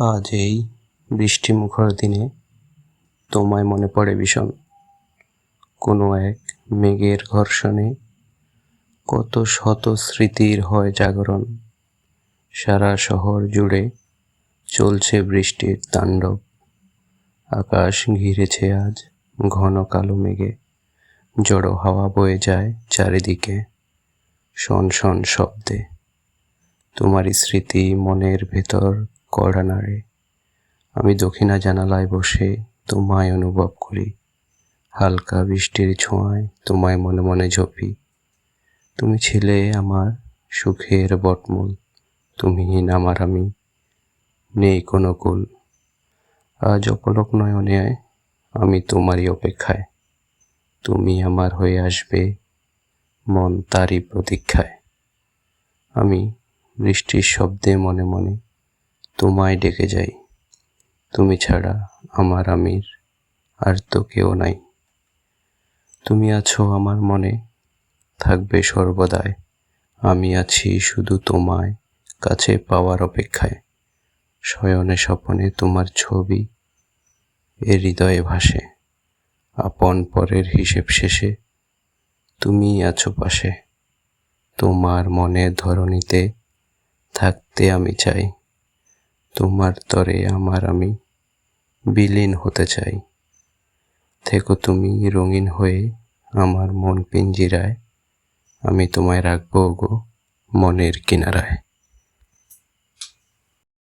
আজ এই বৃষ্টিমুখর দিনে তোমায় মনে পড়ে ভীষণ কোনো এক মেঘের ঘর্ষণে কত শত স্মৃতির হয় জাগরণ। সারা শহর জুড়ে চলছে বৃষ্টির তাণ্ডব। আকাশ ঘিরেছে আজ ঘন কালো মেঘে। জড়ো হাওয়া বয়ে যায় চারিদিকে শন শন শব্দে। তোমারই স্মৃতি মনের ভেতর কড়া নাড়ে। আমি দক্ষিণা জানালায় বসে তোমায় অনুভব করি। হালকা বৃষ্টির ছোঁয়ায় তোমায় মনে মনে ঝোপি। তুমি ছিলে আমার সুখের বটমূল তুমিহীন আমার আমি নেই কোনো কুল। আজ অপলক নয়নে আমি তোমারই অপেক্ষায়। তুমি আমার হয়ে আসবে মন তারই প্রতীক্ষায়। আমি বৃষ্টির শব্দে মনে মনে তোমায় ডেকে যাই। তুমি ছাড়া আমার আমির আর তো কেউ নাই। তুমি আছো আমার মনে, থাকবে সর্বদাই। আমি আছি শুধু তোমায় কাছে পাওয়ার অপেক্ষায়। শয়নে স্বপনে তোমার ছবি এ হৃদয়ে ভাসে। আপন পরের হিসেব শেষে তুমি আছো পাশে। তোমার মনের ধরণীতে থাকতে আমি চাই। তোমার তরে আমার আমি বিলীন হতে চাই। থেকো তুমি রঙিন হয়ে আমার মন পিঞ্জিরায়, আমি তোমায় রাখব গো মনের কিনারায়।